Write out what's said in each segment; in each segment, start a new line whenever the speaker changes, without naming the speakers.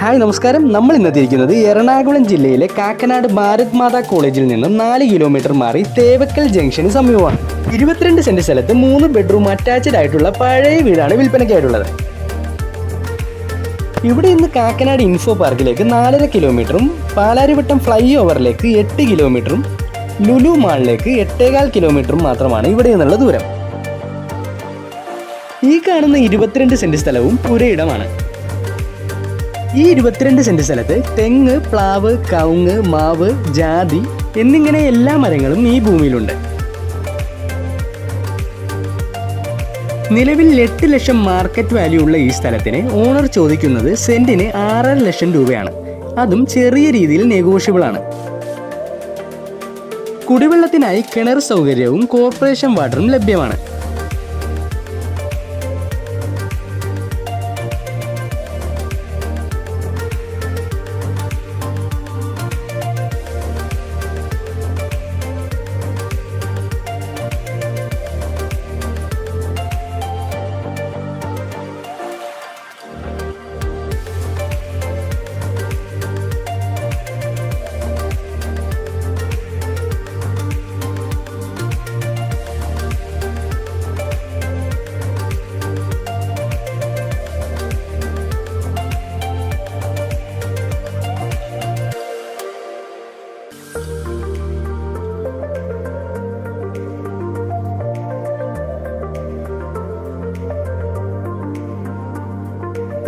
Hi നമസ്കാരം. നമ്മൾ ഇന്നെത്തിയിരിക്കുന്നത് എറണാകുളം ജില്ലയിലെ കാക്കനാട് ഭാരത് മാതാ കോളേജിൽ നിന്നും നാല് കിലോമീറ്റർ മാറി തേവക്കൽ ജംഗ്ഷന് സമീപമാണ്. ഇരുപത്തിരണ്ട് സെന്റ് സ്ഥലത്ത് മൂന്ന് ബെഡ്റൂം അറ്റാച്ച്ഡ് ആയിട്ടുള്ള പഴയ വീടാണ് വിൽപ്പനയ്ക്കായിട്ടുള്ളത്. ഇവിടെ ഇന്ന് കാക്കനാട് ഇൻഫോ പാർക്കിലേക്ക് നാലര കിലോമീറ്ററും പാലാരിവട്ടം ഫ്ലൈ ഓവറിലേക്ക് എട്ട് കിലോമീറ്ററും ലുലു മാളിലേക്ക് എട്ടേകാൽ കിലോമീറ്ററും മാത്രമാണ് ഇവിടെ നിന്നുള്ള ദൂരം. ഈ കാണുന്ന ഇരുപത്തിരണ്ട് സെന്റ് സ്ഥലവും പുരയിടമാണ് ഈ ഇരുപത്തിരണ്ട് സെന്റ് സ്ഥലത്ത് തെങ്ങ് പ്ലാവ് കവുങ്ങ് മാവ് ജാതി എന്നിങ്ങനെ എല്ലാ മരങ്ങളും ഈ ഭൂമിയിലുണ്ട്. നിലവിൽ എട്ട് ലക്ഷം മാർക്കറ്റ് വാല്യൂ ഉള്ള ഈ സ്ഥലത്തിന് ഓണർ ചോദിക്കുന്നത് സെന്റിന് ആറര ലക്ഷം രൂപയാണ്. അതും ചെറിയ രീതിയിൽ നെഗോഷ്യബിൾ ആണ്. കുടിവെള്ളത്തിനായി കിണർ സൗകര്യവും കോർപ്പറേഷൻ വാട്ടറും ലഭ്യമാണ്.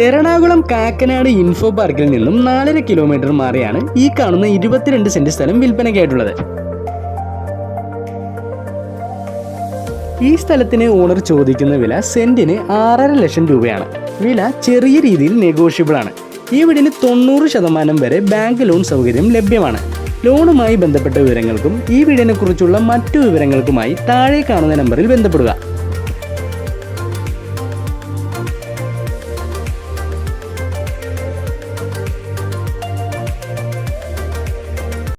എറണാകുളം കാക്കനാട് ഇൻഫോ പാർക്കിൽ നിന്നും നാലര കിലോമീറ്റർ മാറിയാണ് ഈ കാണുന്ന ഇരുപത്തിരണ്ട് സെന്റ് സ്ഥലം വിൽപ്പനയ്ക്കായിട്ടുള്ളത്. ഈ സ്ഥലത്തിന് ഓണർ ചോദിക്കുന്ന വില സെന്റിന് ആറര ലക്ഷം രൂപയാണ്. വില ചെറിയ രീതിയിൽ നെഗോഷ്യബിൾ ആണ്. ഈ വീടിന് തൊണ്ണൂറ് ശതമാനം വരെ ബാങ്ക് ലോൺ സൗകര്യം ലഭ്യമാണ്. ലോണുമായി ബന്ധപ്പെട്ട വിവരങ്ങൾക്കും ഈ വീടിനെ കുറിച്ചുള്ള മറ്റു വിവരങ്ങൾക്കുമായി താഴെ കാണുന്ന നമ്പറിൽ ബന്ധപ്പെടുക.